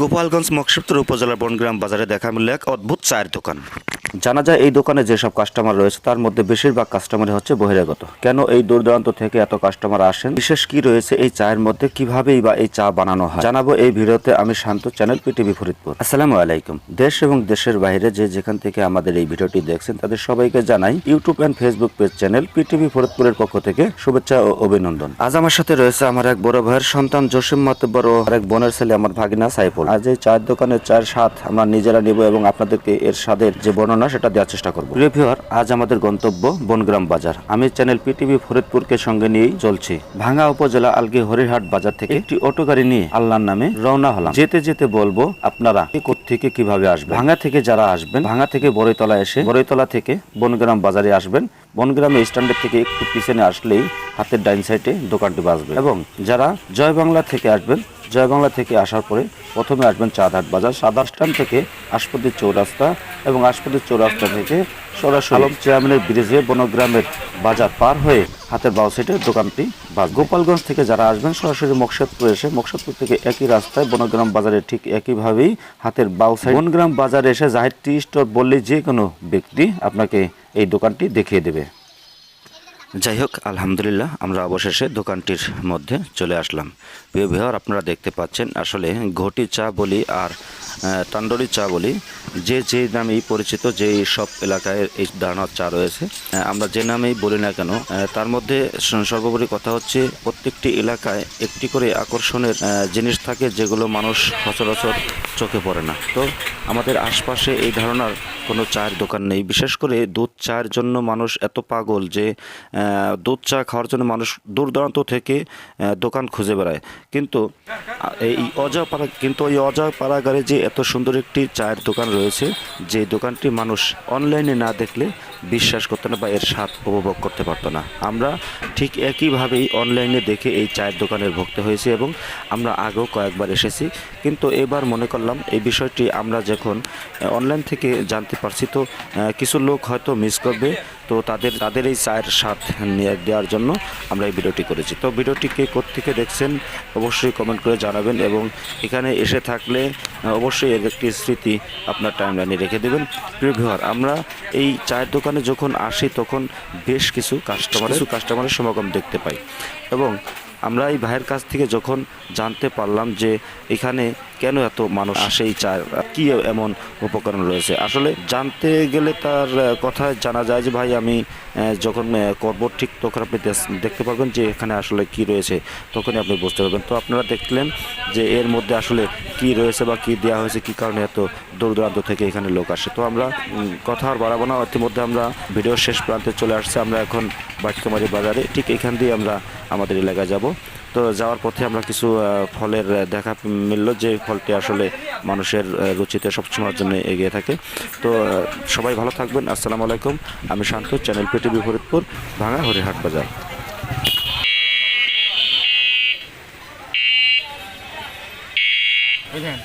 গোপালগঞ্জ মকসুপ্তর উপজেলার বনগ্রাম বাজারে দেখা মিলল এক অদ্ভুত চায়ের দোকান। জানা যায়, এই দোকানে যেসব কাস্টমার রয়েছে, তার মধ্যে বেশিরভাগ কাস্টমার হচ্ছে বহিরাগত। কেন এই দূর দূরান্ত থেকে এত কাস্টমার আসেন? বিশেষ কি রয়েছে এই চায়ের মধ্যে? কিভাবেই বা এই চা বানানো হয়? জানাব এই ভিডিওতে আমি শান্ত চ্যানেল পিটিভি ফরিদপুর। আসসালামু আলাইকুম। দেশ এবং দেশের বাইরে যে যেখান থেকে আমাদের এই ভিডিওটি দেখছেন, তাদের সবাইকে জানাই YouTube and Facebook page channel PTV ফরিদপুরের পক্ষ থেকে শুভেচ্ছা ও অভিনন্দন। আজ আমার সাথে রয়েছে আমার এক বড় ভাইয়ের সন্তান, জসিম মাতব্বর ও আর এক বোনের ছেলে, আমার সাইফুল। আজ এই চায়ের দোকানের চায়ের স্বাদ আমরা নিজেরা নিব এবং আপনাদেরকে এর স্বাদের যে বর্ণনা সেটা দেওয়ার চেষ্টা করব। রিভিউয়ার আজ আমাদের গন্তব্য বনগ্রাম বাজার। আমি চ্যানেল পিটিভি ফরিদপুরকে সঙ্গে নিয়েই চলছি। ভাঙ্গা উপজেলা আলগি হরিহাট বাজার থেকে একটি অটো গাড়ি নিয়ে আল্লাহর নামে রওনা হলাম। যেতে যেতে বলব আপনারা থেকে কীভাবে আসবেন? ভাঙ্গা থেকে যারা আসবেন ভাঙ্গা থেকে বড়ইতলা এসে বড়ইতলা থেকে বনগ্রাম বাজারে আসবেন। বনগ্রামে স্ট্যান্ডের থেকে একটু পিছনে আসলেই হাতের ডাইন সাইডে দোকানটি বাসবে এবং যারা জয় বাংলা থেকে আসবেন জয় বাংলা থেকে আসার পরে প্রথমে আসবেন চাঁদহাট বাজার সাদার স্ট্যান্ড থেকে আশপতির চৌরাস্তা এবং আশপতির চৌরাস্তা থেকে সরাসরি আলম চেয়ারম্যানের ব্রিজে বনগ্রামের বাজার পার হয়ে হাতের বাউ সাইডে দোকানটি বাস গোপালগঞ্জ থেকে যারা আসবেন সরাসরি মকসদপুর এসে, মকসদপুর থেকে একই রাস্তায় বনগ্রাম বাজারে ঠিক একইভাবেই হাতের বাউ সাইড বনগ্রাম বাজারে এসে জাহির টি স্টোর বললে যে কোনো ব্যক্তি আপনাকে এই দোকানটি দেখিয়ে দেবে। যাই হোক আলহামদুলিল্লাহ, আমরা অবশেষে দোকানটির মধ্যে চলে আসলাম। প্রিয় ভিওর আপনারা দেখতে পাচ্ছেন, আসলে ঘটি চা বলি আর তান্ডরি চা বলি, যে যে নামেই পরিচিত যে সব এলাকায় এই দানার চা রয়েছে আমরা যে নামেই বলি না কেন তার মধ্যে সর্বোপরি কথা হচ্ছে, প্রত্যেকটি এলাকায় একটি করে আকর্ষণের জিনিস থাকে যেগুলো মানুষ সচরাচর চোখে পড়ে না। তো আমাদের আশপাশে এই ধারণার কোনো চায়ের দোকান নেই। বিশেষ করে দুধ চায়ের জন্য মানুষ এত পাগল যে দুধ চা খাওয়ার জন্য মানুষ দূর দূরান্ত থেকে দোকান খুঁজে বেড়ায়। কিন্তু এই অজা পাড়া কিন্তু এই অজাপাড়াগারে যে এত সুন্দর একটি চায়ের দোকান রয়েছে, যে দোকানটি মানুষ অনলাইনে না দেখলে বিশ্বাস করতো না বা এর স্বাদ উপভোগ করতে পারতো না। আমরা ঠিক একইভাবেই অনলাইনে দেখে এই চায়ের দোকানের ভক্ত হয়েছি এবং আমরা আগেও কয়েকবার এসেছি। কিন্তু এবার মনে করলাম এই বিষয়টি আমরা যখন অনলাইন থেকে জানতে পারছি তো কিছু লোক হয়তো মিস করবে। তো তাদের তাদের এই চায়ের স্বাদ দেওয়ার জন্য আমরা এই ভিডিওটি করেছি। তো ভিডিওটি কে কোত্থেকে দেখছেন অবশ্যই কমেন্ট করে জানাবেন এবং এখানে এসে থাকলে, অবশ্যই এর একটি স্মৃতি আপনার টাইমলাইনে রেখে দেবেন। প্রিয় আমরা এই চায়ের দোকানে যখন আসি তখন বেশ কিছু কাস্টমার কিছু কাস্টমারের সমাগম দেখতে পাই এবং আমরা এই ভাইয়ের কাছ থেকে যখন জানতে পারলাম যে এখানে কেন এত মানুষ আসে এই চায়ের কি এমন উপকরণ রয়েছে, আসলে জানতে গেলে তার কথায় জানা যায় যে ভাই আমি যখন করব ঠিক তখন আপনি দেখতে পারবেন যে এখানে আসলে কি রয়েছে, তখনই আপনি বুঝতে পারবেন। তো আপনারা দেখলেন যে এর মধ্যে আসলে কি রয়েছে বা কি দেওয়া হয়েছে, কি কারণে এত দূর দূরান্ত থেকে এখানে লোক আসে। তো আমরা কথা আর বাড়াবো না, ইতিমধ্যে আমরা ভিডিও শেষ প্রান্তে চলে আসছে। আমরা এখন বাটকামারি বাজারে, ঠিক এখান দিয়ে আমরা আমাদের এলাকায় যাব। তো যাওয়ার পথে আমরা কিছু ফলের দেখা মিললো যে ফলটি আসলে মানুষের রুচিতে সবসময়ের জন্য এগিয়ে থাকে। তো সবাই ভালো থাকবেন। আসসালামু আলাইকুম। আমি শান্ত, চ্যানেল পিটিভি ফরিদপুর, ভাঙা হরিহাট বাজার। বুঝলেন